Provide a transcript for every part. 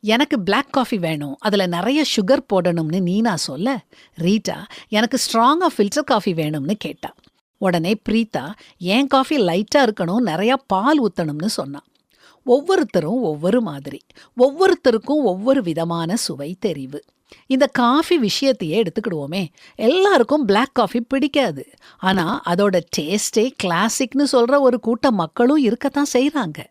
எனக்கு black coffee வேணும். அதுல நிறைய சுகர் போடணும்னு நீனா சொல்ல ரீட்டா எனக்கு ஸ்ட்ராங்காக ஃபில்டர் காஃபி வேணும்னு கேட்டா. உடனே பிரீத்தா என் காஃபி லைட்டா இருக்கணும்? நிறையா பால் ஊத்தணும்னு சொன்னான் ஒவ்வொருத்தரும் ஒவ்வொரு மாதிரி ஒவ்வொருத்தருக்கும் ஒவ்வொரு விதமான சுவை தெரிவு. இந்த காஃபி விஷயத்தையே எடுத்துக்கிடுவோமே. எல்லாருக்கும் பிளாக் காஃபி பிடிக்காது. ஆனா அதோட டேஸ்டே கிளாசிக்னு சொல்ற ஒரு கூட்ட மக்களும் இருக்கத்தான் செய்கிறாங்க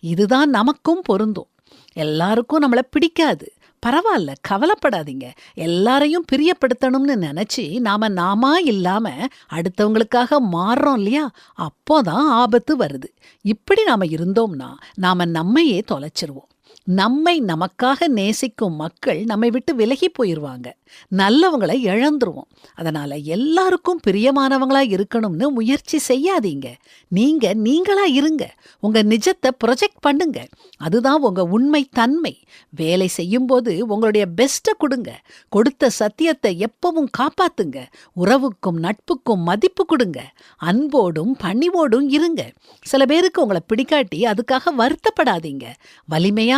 இதுதான் நமக்கும் பொருந்தும். எல்லாருக்கும் நம்மள பிடிக்காது. பரவாயில்ல கவலைப்படாதீங்க. எல்லாரையும் பிரியப்படுத்தணும்னு நினைச்சு நாம நாமா இல்லாம அடுத்தவங்களுக்காக மாறுறோம் இல்லையா? அப்போதான் ஆபத்து வருது. இப்படி நாம இருந்தோம்னா நாம நம்மையே தொலைச்சிருவோம். நம்மை நமக்காக நேசிக்கும் மக்கள் நம்மை விட்டு விலகி போயிடுவாங்க நல்லவங்களை இழந்துருவோம். அதனால எல்லாருக்கும் பிரியமானவங்களா இருக்கணும்னு முயற்சி செய்யாதீங்க. நீங்க நீங்களா இருங்க. உங்க நிஜத்தை ப்ரொஜெக்ட் பண்ணுங்க. அதுதான் உங்க உண்மை தன்மை வேலை செய்யும்போது உங்களுடைய பெஸ்ட்டை கொடுங்க. கொடுத்த சத்தியத்தை எப்பவும் காப்பாத்துங்க. உறவுக்கும் நட்புக்கும் மதிப்பு கொடுங்க. அன்போடும் பணிவோடும் இருங்க. சில பேருக்கு உங்களை பிடிக்காட்டி அதுக்காக வருத்தப்படாதீங்க.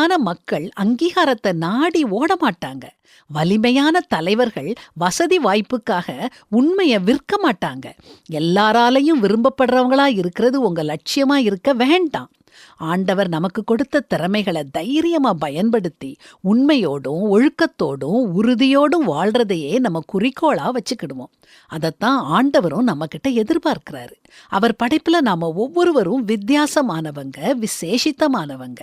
வலிமையான மக்கள் அங்கீகாரத்தை நாடி ஓட மாட்டாங்க வலிமையான தலைவர்கள் வசதி வாய்ப்புக்காக உண்மையை விற்க மாட்டாங்க. எல்லாராலையும் விரும்பப்படுறவங்களா இருக்கிறது உங்க லட்சியமா இருக்க வேண்டாம். ஆண்டவர் நமக்கு கொடுத்த திறமைகளை தைரியமா பயன்படுத்தி உண்மையோடும் ஒழுக்கத்தோடும் உறுதியோடும் வாழ்றதையே நம்ம குறிக்கோளா வச்சுக்கிடுவோம். அதைத்தான் ஆண்டவரும் நம்ம கிட்ட எதிர்பார்க்கிறாரு. அவர் படைப்புல நாம ஒவ்வொருவரும் வித்தியாசமானவங்க விசேஷித்தமானவங்க.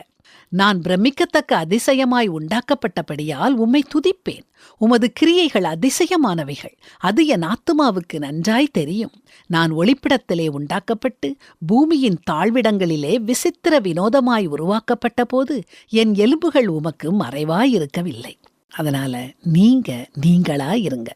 நான் பிரமிக்கத்தக்க அதிசயமாய் உண்டாக்கப்பட்டபடியால் உம்மை துதிப்பேன். உமது கிரியைகள் அதிசயமானவைகள். அது என் ஆத்துமாவுக்கு நன்றாய் தெரியும். நான் ஒளிப்பிடத்திலே உண்டாக்கப்பட்டு பூமியின் தாழ்விடங்களிலே விசித்திர வினோதமாய் உருவாக்கப்பட்ட போது என் எலும்புகள் உமக்கு மறைவாயிருக்கவில்லை. அதனால நீங்க நீங்களா இருங்க